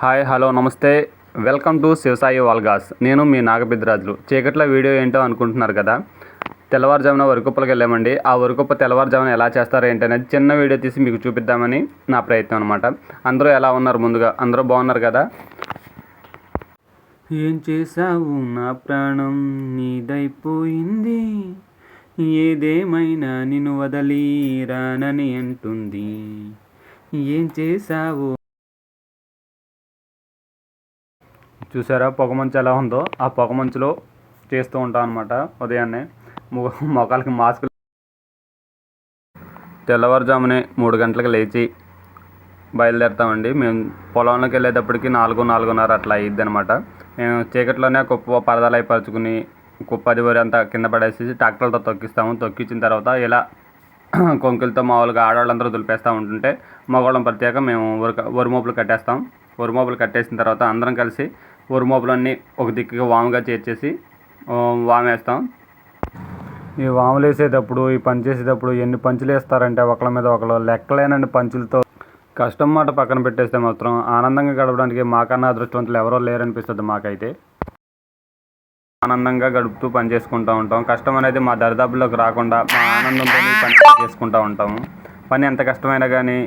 Hi hello నమస్తే. Welcome to Shivasai vlogs. నేను మీ నాగబిద్రాజులు చీకట్లో వీడియో ఏంటో అనుకుంటున్నారు కదా? తెల్లవారుజామున వరకుప్పలకి వెళ్ళామండి. ఆ వరకుప్ప తెల్లవారుజామున ఎలా చేస్తారో ఏంటనేది చిన్న వీడియో తీసి మీకు చూపిద్దామని నా ప్రయత్నం అనమాట అందరూ ఎలా ఉన్నారు ముందుగా? అందరూ బాగున్నారు కదా? ఏం చేసావు నా ప్రాణం నీదైపోయింది? ఏదేమైనా నిన్ను వదలి రానని అంటుంది. ఏం చేసావు చూసారా? పొగమంచు ఎలా ఉందో? ఆ పొగమంచులో చేస్తూ ఉంటాం అనమాట ఉదయాన్నే. మొఖాలకి మాస్క్ తెల్లవారుజామునే మూడు గంటలకు లేచి బయలుదేరుతామండి. మేము పొలంలోకి వెళ్ళేటప్పటికి నాలుగు నాలుగున్నర అట్లా అయ్యిద్ది అనమాట మేము చీకట్లోనే కుప్ప పరదాలు అయిపరుచుకుని కుప్ప అది వరి అంతా కింద పడేసి ట్రాక్టర్లతో తొక్కిస్తాము. తొక్కించిన తర్వాత ఇలా కొంకులతో మామూలుగా ఆడవాళ్ళందరూ దులిపేస్తూ ఉంటుంటే మగవాళ్ళం ప్రత్యేక మేము వరి వరి మోపులు కట్టేస్తాం. వరి కట్టేసిన తర్వాత అందరం కలిసి ఉరుమోపులన్నీ ఒక దిక్కుగా వాముగా చేర్చేసి వామేస్తాం. ఈ వాములు వేసేటప్పుడు ఈ పని చేసేటప్పుడు ఎన్ని పంచులు వేస్తారంటే ఒకళ్ళ మీద ఒకళ్ళు లెక్కలేనండి పంచులతో కష్టం మాట పక్కన పెట్టేస్తే మాత్రం ఆనందంగా గడపడానికి మాకన్నా అదృష్టవంతులు ఎవరో లేరనిపిస్తుంది మాకైతే. ఆనందంగా గడుపుతూ పని చేసుకుంటూ ఉంటాం. కష్టం అనేది మా దరిదాపుల్లోకి రాకుండా మా ఆనందంతో పని చేసుకుంటూ ఉంటాము. పని ఎంత కష్టమైనా కానీ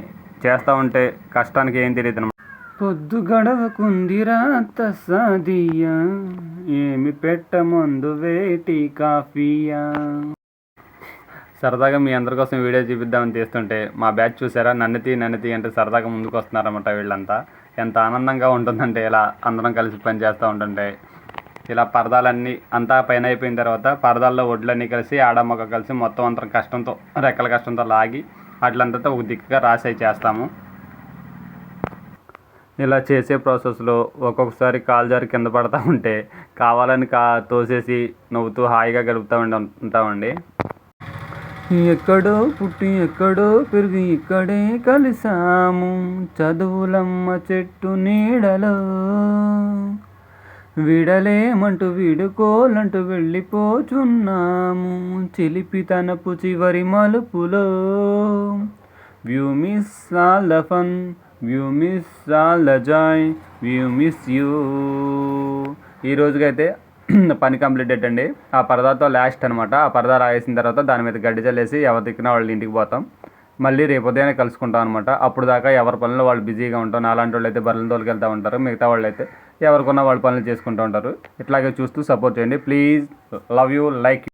చేస్తూ ఉంటే కష్టానికి ఏం తెలియదు పొద్దు గడవకుందిరా తసాదియా. ఏమి పెట్టమందు వేటి కాఫీయా. సరదాగా మీ అందరి కోసం వీడియో చూపిద్దామని తీస్తుంటే మా బ్యాచ్ చూసారా? నన్నతి నన్నతి అంటే సరదాగా ముందుకు వస్తున్నారన్నమాట వీళ్ళంతా. ఎంత ఆనందంగా ఉంటుందంటే ఇలా అందరం కలిసి పని చేస్తూ ఉంటుంటే. ఇలా పరదాలన్నీ అంతా పైన అయిపోయిన తర్వాత పరదాల్లో వడ్లన్నీ కలిసి ఆడమ్మక కలిసి మొత్తం అంతా కష్టంతో రెక్కల కష్టంతో లాగి అట్లంతా ఒక దిక్కుగా రాసే చేస్తాము. ఇలా చేసే ప్రాసెస్లో ఒక్కొక్కసారి కాలు జారి కింద పడతా ఉంటే కావాలని కా తోసేసి నవ్వుతూ హాయిగా గడుపుతూ ఉంటామండి. ఎక్కడో పుట్టి ఎక్కడో పెరిగి ఇక్కడే కలిసాము చదువులమ్మ చెట్టు నీడలో. విడలేమంటూ విడుకోలంటూ వెళ్ళిపోచున్నాము చిలిపి తనపు చివరి మలుపులో. We miss all the fun. We miss all the joy we miss you ఈ రోజుకైతే పని కంప్లీట్ అండి ఆ పరదాతో లాస్ట్ అనమాట ఆ పరదా రాయేసిన తర్వాత దాని మీద గడ్డి చల్లేసి ఎవరు దిక్కున వాళ్ళ ఇంటికి పోతాం. మళ్ళీ రేపు ఉదయాన్నే కలుసుకుంటాం అనమాట అప్పుడు దాకా ఎవరి పనులు వాళ్ళు బిజీగా ఉంటాం అలాంటి వాళ్ళు అయితే బర్రెలు తోలుకెళ్తూ ఉంటారు. మిగతా వాళ్ళు అయితే ఎవరికున్న వాళ్ళ పనులు చేసుకుంటూ ఉంటారు. ఇట్లాగే చూస్తూ సపోర్ట్ చేయండి. Please love you like